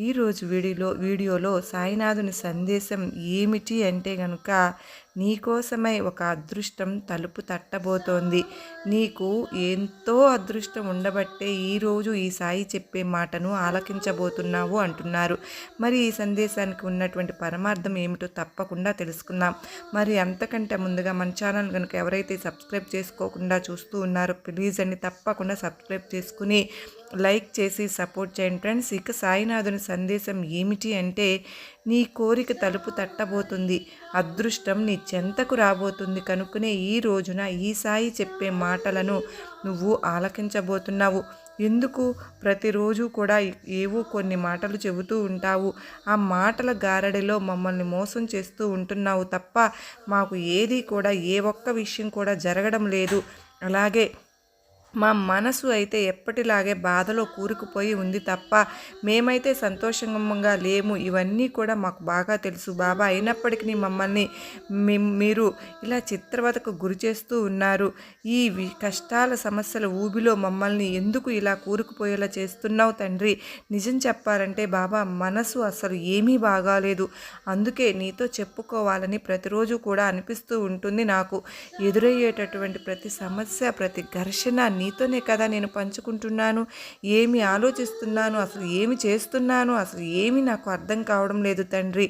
ఈరోజు వీడియోలో వీడియోలో సాయినాథుని సందేశం ఏమిటి అంటే గనుక నీకోసమై ఒక అదృష్టం తలుపు తట్టబోతోంది. నీకు ఎంతో అదృష్టం ఉండబట్టే ఈరోజు ఈ సాయి చెప్పే మాటను ఆలకించబోతున్నావు అంటున్నారు. మరి ఈ సందేశానికి ఉన్నటువంటి పరమార్థం ఏమిటో తప్పకుండా తెలుసుకుందాం. మరి అంతకంటే ముందుగా మన ఛానల్ కనుక ఎవరైతే సబ్స్క్రైబ్ చేసుకోకుండా చూస్తూ ఉన్నారో ప్లీజ్ అండి తప్పకుండా సబ్స్క్రైబ్ చేసుకుని లైక్ చేసి సపోర్ట్ చేయండి ఫ్రెండ్స్. ఇక సాయినాథుని సందేశం ఏమిటి అంటే నీ కోరిక తలుపు తట్టబోతుంది. అదృష్టం నీ చెంతకు రాబోతుంది. కనుక్కునే ఈ రోజున ఈ సాయి చెప్పే మాటలను నువ్వు ఆలకించబోతున్నావు. ఎందుకు? ప్రతిరోజు కూడా ఏవో కొన్ని మాటలు చెబుతూ ఉంటావు. ఆ మాటల గారడిలో మమ్మల్ని మోసం చేస్తూ ఉంటున్నావు తప్ప మాకు ఏది కూడా ఏ ఒక్క విషయం కూడా జరగడం లేదు. అలాగే మా మనసు అయితే ఎప్పటిలాగే బాధలో కూరుకుపోయి ఉంది తప్ప మేమైతే సంతోషంగా లేము. ఇవన్నీ కూడా మాకు బాగా తెలుసు. బాబా అయినప్పటికీ మమ్మల్ని మీరు ఇలా చిత్రవతకు గురి చేస్తూ ఉన్నారు. ఈ కష్టాల సమస్యల ఊబిలో మమ్మల్ని ఎందుకు ఇలా కూరుకుపోయేలా చేస్తున్నావు తండ్రి? నిజం చెప్పాలంటే బాబా మనసు అసలు ఏమీ బాగాలేదు. అందుకే నీతో చెప్పుకోవాలని ప్రతిరోజు కూడా అనిపిస్తూ ఉంటుంది నాకు. ఎదురయ్యేటటువంటి ప్రతి సమస్య ప్రతి ఘర్షణ నీతోనే కదా నేను పంచుకుంటున్నాను. ఏమి ఆలోచిస్తున్నాను? అసలు ఏమి చేస్తున్నాను? అసలు ఏమి నాకు అర్థం కావడం లేదు తండ్రి.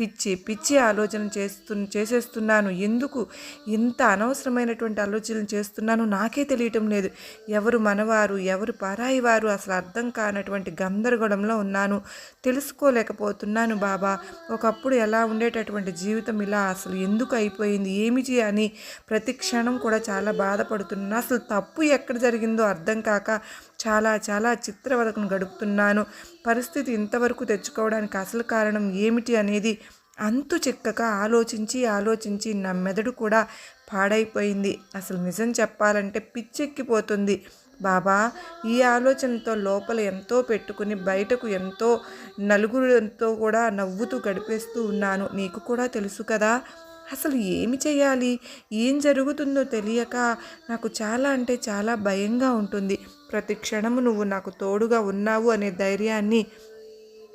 పిచ్చి పిచ్చి ఆలోచన చేస్తు చేసేస్తున్నాను. ఎందుకు? ఇంత అనవసరమైనటువంటి ఆలోచనలు చేస్తున్నాను నాకే తెలియటం లేదు. ఎవరు మనవారు ఎవరు పరాయి వారు అసలు అర్థం కానటువంటి గందరగోళంలో ఉన్నాను. తెలుసుకోలేకపోతున్నాను బాబా. ఒకప్పుడు ఎలా ఉండేటటువంటి జీవితం ఇలా అసలు ఎందుకు అయిపోయింది? ఏమిటి అని ప్రతి క్షణం కూడా చాలా బాధపడుతున్నాను. అసలు తప్పు ఎక్కడ జరిగిందో అర్థం కాక చాలా చాలా చిత్రవదకను గడుపుతున్నాను. పరిస్థితి ఇంతవరకు తెచ్చుకోవడానికి అసలు కారణం ఏమిటి అనేది అంతు చిక్కగా ఆలోచించి ఆలోచించి నా మెదడు కూడా పాడైపోయింది. అసలు నిజం చెప్పాలంటే పిచ్చెక్కిపోతుంది. బాబా ఈ ఆలోచనతో లోపల ఎంతో పెట్టుకుని బయటకు ఎంతో నలుగురితో కూడా నవ్వుతూ గడిపేస్తూ ఉన్నాను. నీకు కూడా తెలుసు కదా అసలు ఏమి చేయాలి ఏం జరుగుతుందో తెలియక నాకు చాలా అంటే చాలా భయంగా ఉంటుంది. ప్రతి క్షణము నువ్వు నాకు తోడుగా ఉన్నావు అనే ధైర్యాన్ని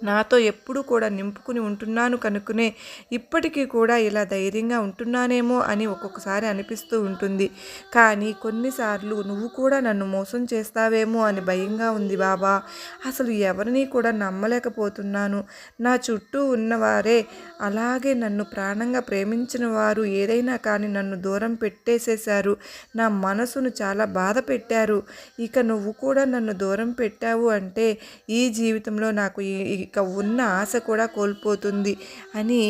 నాతో ఎప్పుడు కూడా నింపుకుని ఉంటున్నాను కనుక్కునే ఇప్పటికీ కూడా ఇలా ధైర్యంగా ఉంటున్నానేమో అని ఒక్కొక్కసారి అనిపిస్తూ ఉంటుంది. కానీ కొన్నిసార్లు నువ్వు కూడా నన్ను మోసం చేస్తావేమో అని భయంగా ఉంది బాబా. అసలు ఎవరిని కూడా నమ్మలేకపోతున్నాను. నా చుట్టూ ఉన్నవారే అలాగే నన్ను ప్రాణంగా ప్రేమించిన వారు ఏదైనా కానీ నన్ను దూరం పెట్టేసేశారు. నా మనసును చాలా బాధ పెట్టారు. ఇక నువ్వు కూడా నన్ను దూరం పెట్టావు అంటే ఈ జీవితంలో నాకు ఇక ఉన్న ఆశ కూడా కోల్పోతుంది అని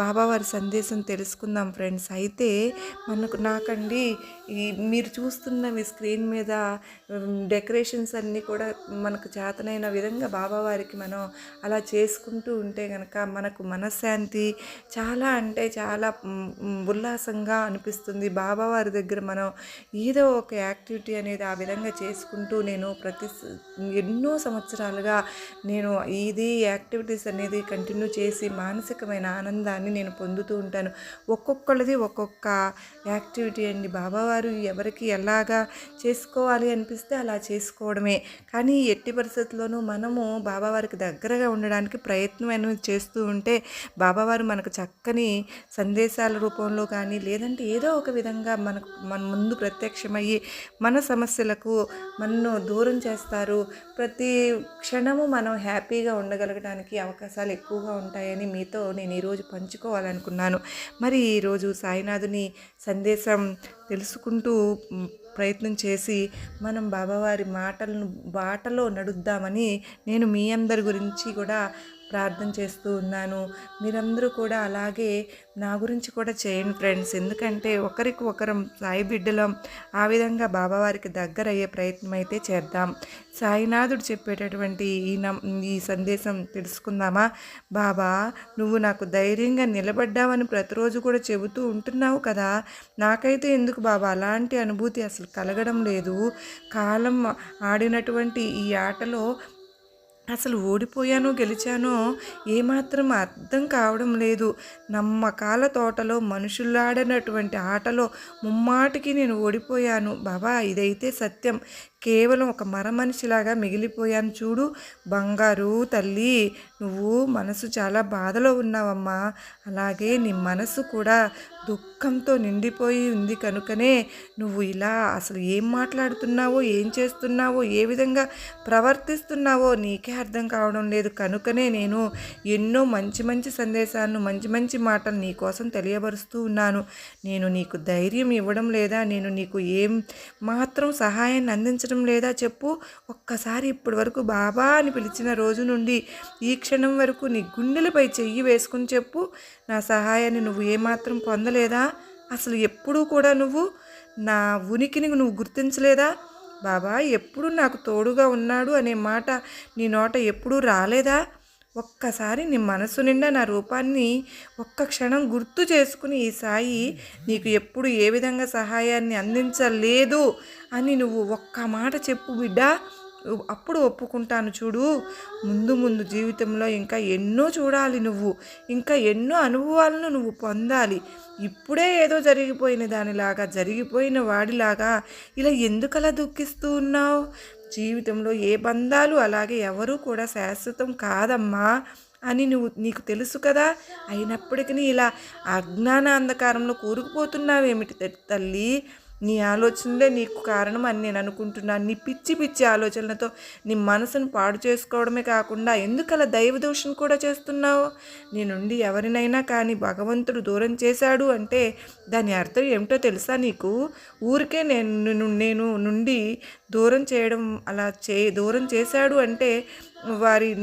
బాబావారి సందేశం తెలుసుకుందాం ఫ్రెండ్స్. అయితే మనకు నాకండి ఈ మీరు చూస్తున్న మీ స్క్రీన్ మీద డెకరేషన్స్ అన్నీ కూడా మనకు చేతనైన విధంగా బాబావారికి మనం అలా చేసుకుంటూ ఉంటే కనుక మనకు మనశ్శాంతి చాలా అంటే చాలా ఉల్లాసంగా అనిపిస్తుంది. బాబావారి దగ్గర మనం ఏదో ఒక యాక్టివిటీ అనేది ఆ విధంగా చేసుకుంటూ నేను ప్రతి ఎన్నో సంవత్సరాలుగా నేను ఇది యాక్టివిటీస్ అనేది కంటిన్యూ చేసి మానసికమైన ఆనందాన్ని నేను పొందుతూ ఉంటాను. ఒక్కొక్కళ్ళది ఒక్కొక్క యాక్టివిటీ అండి. బాబావారు ఎవరికి ఎలాగా చేసుకోవాలి అనిపిస్తే అలా చేసుకోవడమే. కానీ ఎట్టి పరిస్థితుల్లోనూ మనము బాబావారికి దగ్గరగా ఉండడానికి ప్రయత్నం అనేది చేస్తూ ఉంటే బాబావారు మనకు చక్కని సందేశాల రూపంలో కానీ లేదంటే ఏదో ఒక విధంగా మనకు మన ముందు ప్రత్యక్షమయ్యి మన సమస్యలకు మనను దూరం చేస్తారు. ప్రతి క్షణము మనం హ్యాపీగా ఉండగలం జరగడానికి అవకాశాలు ఎక్కువగా ఉంటాయని మీతో నేను ఈరోజు పంచుకోవాలనుకున్నాను. మరి ఈరోజు సాయినాథుని సందేశం తెలుసుకుంటూ ప్రయత్నం చేసి మనం బాబావారి మాటలను బాటలో నడుద్దామని నేను మీ అందరి గురించి కూడా ప్రార్థన చేస్తూ ఉన్నాను. మీరందరూ కూడా అలాగే నా గురించి కూడా చేయండి ఫ్రెండ్స్. ఎందుకంటే ఒకరికి ఒకరం సాయి బిడ్డలం. ఆ విధంగా బాబావారికి దగ్గర అయ్యే ప్రయత్నం అయితే చేద్దాం. సాయినాథుడు చెప్పేటటువంటి ఈ ఈ సందేశం తెలుసుకుందామా? బాబా నువ్వు నాకు ధైర్యంగా నిలబడ్డావని ప్రతిరోజు కూడా చెబుతూ ఉంటున్నావు కదా? నాకైతే ఎందుకు బాబా? అలాంటి అనుభూతి అసలు కలగడం లేదు. కాలం ఆడినటువంటి ఈ ఆటలో అసలు ఓడిపోయానో గెలిచానో ఏమాత్రం అర్థం కావడం లేదు. నమ్మకాల తోటలో మనుషులాడినటువంటి ఆటలో ముమ్మాటికి నేను ఓడిపోయాను. బాబా ఇదైతే సత్యం. కేవలం ఒక మర మనిషిలాగా మిగిలిపోయాను చూడు. బంగారు తల్లి నువ్వు మనసు చాలా బాధలో ఉన్నావమ్మా. అలాగే నీ మనసు కూడా దుఃఖంతో నిండిపోయి ఉంది కనుకనే నువ్వు ఇలా అసలు ఏం మాట్లాడుతున్నావో ఏం చేస్తున్నావో ఏ విధంగా ప్రవర్తిస్తున్నావో నీకే అర్థం కావడం లేదు కనుకనే నేను ఎన్నో మంచి మంచి సందేశాలను మంచి మంచి మాటలు నీ కోసం తెలియబరుస్తూ ఉన్నాను. నేను నీకు ధైర్యం ఇవ్వడం లేదా నేను నీకు ఏం మాత్రం సహాయాన్ని అందించడం లేదా చెప్పు. ఒక్కసారి ఇప్పటి వరకు బాబా అని పిలిచిన రోజు నుండి ఈ క్షణం వరకు నీ గుండెలపై చెయ్యి వేసుకుని చెప్పు. నా సహాయాన్ని నువ్వు ఏమాత్రం పొందలేదా? అసలు ఎప్పుడూ కూడా నువ్వు నా ఉనికిని నువ్వు గుర్తించలేదా? బాబా ఎప్పుడు నాకు తోడుగా ఉన్నాడు అనే మాట నీ నోట ఎప్పుడూ రాలేదా? ఒక్కసారి నీ మనసు నిండా నా రూపాన్ని ఒక్క క్షణం గుర్తు చేసుకుని ఈ సాయి నీకు ఎప్పుడు ఏ విధంగా సహాయాన్ని అందించలేదు అని నువ్వు ఒక్క మాట చెప్పు బిడ్డ. అప్పుడు ఒప్పుకుంటాను చూడు. ముందు ముందు జీవితంలో ఇంకా ఎన్నో చూడాలి నువ్వు. ఇంకా ఎన్నో అనుభవాలను నువ్వు పొందాలి. ఇప్పుడే ఏదో జరిగిపోయిన దానిలాగా జరిగిపోయిన వాడిలాగా ఇలా ఎందుకలా దుఃఖిస్తూ ఉన్నావు? జీవితంలో ఏ బంధాలు అలాగే ఎవరూ కూడా శాశ్వతం కాదమ్మా అని నువ్వు నీకు తెలుసు కదా? అయినప్పటికీ ఇలా అజ్ఞాన అంధకారంలో కూరుకుపోతున్నావేమిటి తల్లి? నీ ఆలోచనలే నీకు కారణం అని నేను అనుకుంటున్నాను. నీ పిచ్చి పిచ్చి ఆలోచనలతో నీ మనసును పాడు చేసుకోవడమే కాకుండా ఎందుకలా దైవ దోషం కూడా చేస్తున్నావు? నీ నుండి ఎవరినైనా కానీ భగవంతుడు దూరం చేశాడు అంటే దాని అర్థం ఏమిటో తెలుసా నీకు? ఊరికే నేను నేను నుండి దూరం చేయడం అలా చే దూరం చేశాడు అంటే వారి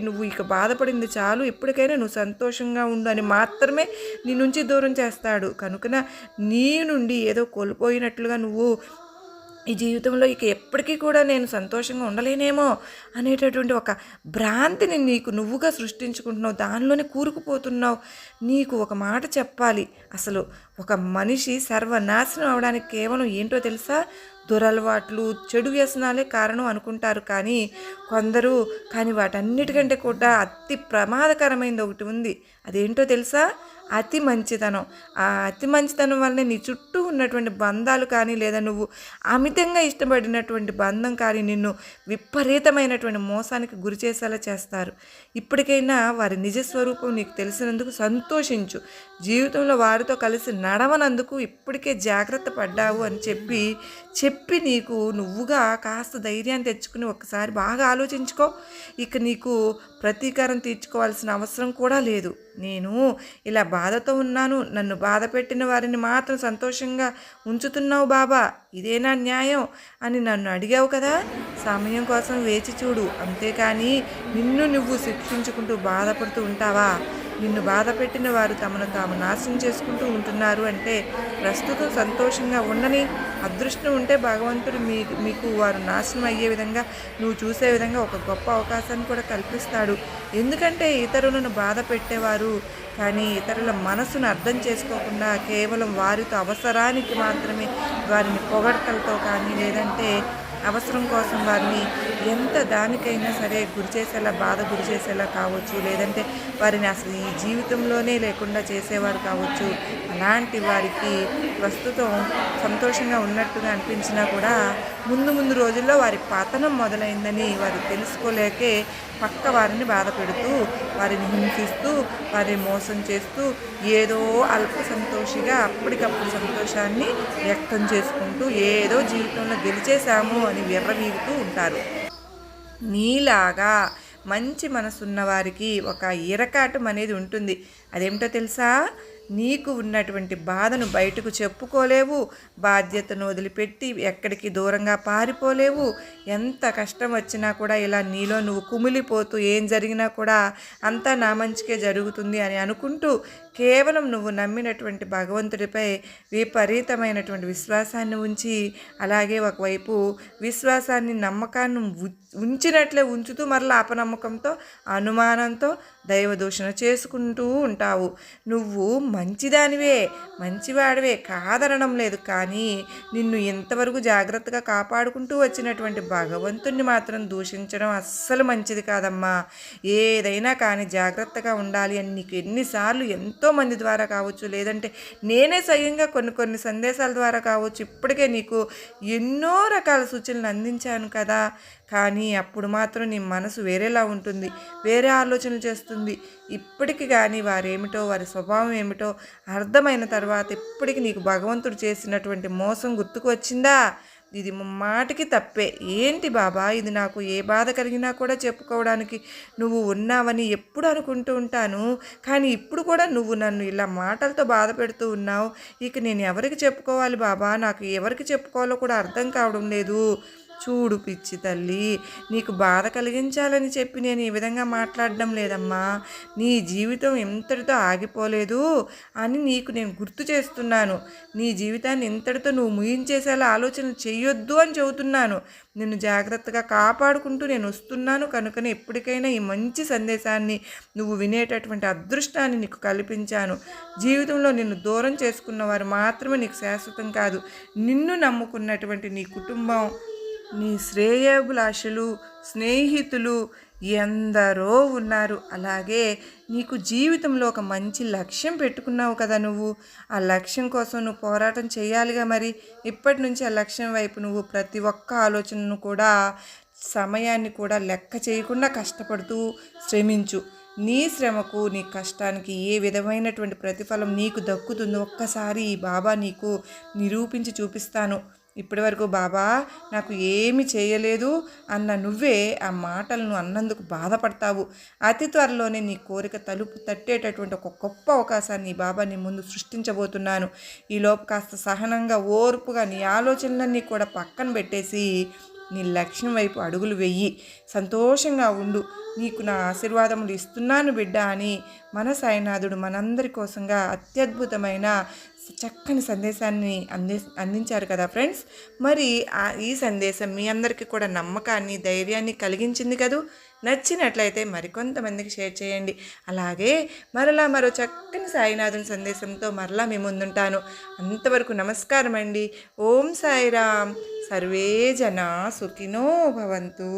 నువ్వు ఇక బాధపడింది చాలు. ఎప్పటికైనా నువ్వు సంతోషంగా ఉండు అని మాత్రమే నీ నుంచి దూరం చేస్తాడు. కనుకన నీ నుండి ఏదో కోల్పోయినట్లుగా నువ్వు ఈ జీవితంలో ఇక ఎప్పటికీ కూడా నేను సంతోషంగా ఉండలేనేమో అనేటటువంటి ఒక భ్రాంతిని నీకు నువ్వుగా సృష్టించుకుంటున్నావు. దానిలోనే కూరుకుపోతున్నావు. నీకు ఒక మాట చెప్పాలి. అసలు ఒక మనిషి సర్వనాశనం అవడానికి కేవలం ఏంటో తెలుసా? దురలవాట్లు చెడు వ్యసనాలే కారణం అనుకుంటారు కానీ కొందరు కానీ వాటన్నిటికంటే కూడా అతి ప్రమాదకరమైనది ఒకటి ఉంది. అదేంటో తెలుసా? అతి మంచితనం. ఆ అతి మంచితనం వల్లనే నీ చుట్టూ ఉన్నటువంటి బంధాలు కానీ లేదా నువ్వు అమితంగా ఇష్టపడినటువంటి బంధం కానీ నిన్ను విపరీతమైనటువంటి మోసానికి గురి చేసేలా చేస్తారు. ఇప్పటికైనా వారి నిజస్వరూపం నీకు తెలిసినందుకు సంతోషించు. జీవితంలో వారితో కలిసి నడవనందుకు ఇప్పటికే జాగ్రత్త పడ్డావు అని చెప్పి చెప్పి నీకు నువ్వుగా కాస్త ధైర్యాన్ని తెచ్చుకుని ఒకసారి బాగా ఆలోచించుకో. ఇక నీకు ప్రతీకారం తీర్చుకోవాల్సిన అవసరం కూడా లేదు. నేను ఇలా బాధతో ఉన్నాను. నన్ను బాధ పెట్టిన వారిని మాత్రం సంతోషంగా ఉంచుతున్నావు బాబా. ఇదేనా న్యాయం అని నన్ను అడిగావు కదా. సమయం కోసం వేచి చూడు. అంతేకాని నిన్ను నువ్వు శిక్షించుకుంటూ బాధపడుతూ ఉంటావా? నిన్ను బాధ పెట్టిన వారు తమను తాము నాశనం చేసుకుంటూ ఉంటున్నారు అంటే ప్రస్తుతం సంతోషంగా ఉండని అదృష్టం ఉంటే భగవంతుడు మీ మీకు వారు నాశనం అయ్యే విధంగా నువ్వు చూసే విధంగా ఒక గొప్ప అవకాశాన్ని కూడా కల్పిస్తాడు. ఎందుకంటే ఇతరులను బాధ పెట్టేవారు కానీ ఇతరుల మనసును అర్థం చేసుకోకుండా కేవలం వారితో అవసరానికి మాత్రమే వారిని పొగడతలతో కానీ లేదంటే అవసరం కోసం వారిని ఎంత దానికైనా సరే గురి చేసేలా బాధ గురి చేసేలా కావచ్చు. లేదంటే వారిని అసలు ఈ జీవితంలోనే లేకుండా చేసేవారు కావచ్చు. అలాంటి వారికి ప్రస్తుతం సంతోషంగా ఉన్నట్టుగా అనిపించినా కూడా ముందు ముందు రోజుల్లో వారి పతనం మొదలైందని వారు తెలుసుకోలేకే పక్క వారిని బాధ పెడుతూ వారిని హింసిస్తూ వారిని మోసం చేస్తూ ఏదో అల్ప సంతోషిగా అప్పటికప్పుడు సంతోషాన్ని వ్యక్తం చేసుకుంటూ ఏదో జీవితంలో గెలిచేశాము అని విర్రవీగుతూ ఉంటారు. నీలాగా మంచి మనసున్న వారికి ఒక ఇరకాటం అనేది ఉంటుంది. అదేమిటో తెలుసా? నీకు ఉన్నటువంటి బాధను బయటకు చెప్పుకోలేవు. బాధ్యతను వదిలిపెట్టి ఎక్కడికి దూరంగా పారిపోలేవు. ఎంత కష్టం వచ్చినా కూడా ఇలా నీలో నువ్వు కుమిలిపోతూ ఏం జరిగినా కూడా అంతా నా మంచికే జరుగుతుంది అని అనుకుంటూ కేవలం నువ్వు నమ్మినటువంటి భగవంతుడిపై విపరీతమైనటువంటి విశ్వాసాన్ని ఉంచి అలాగే ఒకవైపు విశ్వాసాన్ని నమ్మకాన్ని ఉ- ఉంచినట్లే ఉంచుతూ మరలా అపనమ్మకంతో అనుమానంతో దైవదూషణ చేసుకుంటూ ఉంటావు. నువ్వు మంచిదానివే మంచివాడివే కాదనడం లేదు. కానీ నిన్ను ఇంతవరకు జాగ్రత్తగా కాపాడుకుంటూ వచ్చినటువంటి భగవంతుణ్ణి మాత్రం దూషించడం అస్సలు మంచిది కాదమ్మా. ఏదైనా కానీ జాగ్రత్తగా ఉండాలి అని నీకు ఎన్నిసార్లు ఎంతో మంది ద్వారా కావచ్చు లేదంటే నేనే స్వయంగా కొన్ని కొన్ని సందేశాల ద్వారా కావచ్చు ఇప్పటికే నీకు ఎన్నో రకాల సూచనలు అందించాను కదా. కానీ అప్పుడు మాత్రం నీ మనసు వేరేలా ఉంటుంది వేరే ఆలోచనలు చేస్తుంది. ఇప్పటికి కానీ వారేమిటో వారి స్వభావం ఏమిటో అర్థమైన తర్వాత ఇప్పటికి నీకు భగవంతుడు చేసినటువంటి మోసం గుర్తుకు వచ్చిందా? ఇది మాటికి తప్పే. ఏంటి బాబా? ఇది నాకు ఏ బాధ కలిగినా కూడా చెప్పుకోవడానికి నువ్వు ఉన్నావని ఎప్పుడు అనుకుంటూ ఉంటాను. కానీ ఇప్పుడు కూడా నువ్వు నన్ను ఇలా మాటలతో బాధ పెడుతూ ఉన్నావు. ఇక నేను ఎవరికి చెప్పుకోవాలి బాబా? నాకు ఎవరికి చెప్పుకోవాలో కూడా అర్థం కావడం లేదు. చూడు పిచ్చి తల్లి నీకు బాధ కలిగించాలని చెప్పి నేను ఈ విధంగా మాట్లాడడం లేదమ్మా. నీ జీవితం ఎంతటితో ఆగిపోలేదు అని నీకు నేను గుర్తు చేస్తున్నాను. నీ జీవితాన్ని ఇంతటితో నువ్వు ముగించేసేలా ఆలోచన చెయ్యొద్దు అని చెబుతున్నాను. నిన్ను జాగ్రత్తగా కాపాడుకుంటూ నేను వస్తున్నాను కనుకనే ఎప్పటికైనా ఈ మంచి సందేశాన్ని నువ్వు వినేటటువంటి అదృష్టాన్ని నీకు కల్పించాను. జీవితంలో నిన్ను దూరం చేసుకున్న వారు మాత్రమే నీకు శాశ్వతం కాదు. నిన్ను నమ్ముకున్నటువంటి నీ కుటుంబం నీ శ్రేయోభిలాషులు స్నేహితులు ఎందరో ఉన్నారు. అలాగే నీకు జీవితంలో ఒక మంచి లక్ష్యం పెట్టుకున్నావు కదా నువ్వు. ఆ లక్ష్యం కోసం నువ్వు పోరాటం చేయాలిగా మరి. ఇప్పటి నుంచి ఆ లక్ష్యం వైపు నువ్వు ప్రతి ఒక్క ఆలోచనను కూడా సమయాన్ని కూడా లెక్క చేయకుండా కష్టపడుతూ శ్రమించు. నీ శ్రమకు నీ కష్టానికి ఏ విధమైనటువంటి ప్రతిఫలం నీకు దక్కుతుందో ఒక్కసారి ఈ బాబా నీకు నిరూపించి చూపిస్తాను. ఇప్పటివరకు బాబా నాకు ఏమి చేయలేదు అన్న నువ్వే ఆ మాటలను అన్నందుకు బాధపడతావు. అతి త్వరలోనే నీ కోరిక తలుపు తట్టేటటువంటి ఒక గొప్ప అవకాశాన్ని బాబా నీ ముందు సృష్టించబోతున్నాను. ఈలోపు కాస్త సహనంగా ఓర్పుగా నీ ఆలోచనలన్నీ కూడా పక్కన పెట్టేసి నీ లక్ష్యం వైపు అడుగులు వెయ్యి సంతోషంగా ఉండు. నీకు నా ఆశీర్వాదములు ఇస్తున్నాను బిడ్డ అని మన సాయినాథుడు మనందరి కోసంగా అత్యద్భుతమైన చక్కని సందేశాన్ని అంది అందించారు కదా ఫ్రెండ్స్. మరి ఈ సందేశం మీ అందరికీ కూడా నమ్మకాన్ని ధైర్యాన్ని కలిగించింది కదూ? నచ్చినట్లయితే మరికొంతమందికి షేర్ చేయండి. అలాగే మరలా మరో చక్కని సాయినాథుని సందేశంతో మరలా మీ ముందుంటాను. అంతవరకు నమస్కారం అండి. ఓం సాయిరామ్. సర్వే జనా సుఖినో భవంతు.